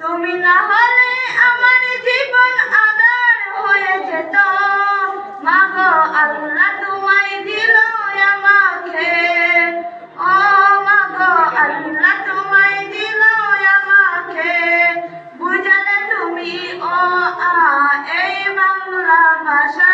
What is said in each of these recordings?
তুমি না হলে আমার জীবন আদার হয়ে যেত। মাগো আল্লাহ তোমায় দিল আমাকে। ও মাগো আল্লাহ তোমায় দিল আমাকে। বুঝালে তুমি ও আ এই বাংলা ভাষা।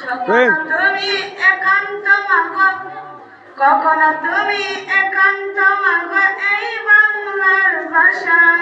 সকল তুমি একান্ত মাগো? কখনো তুমি একান্ত মাগো এই বাংলার ভাষা?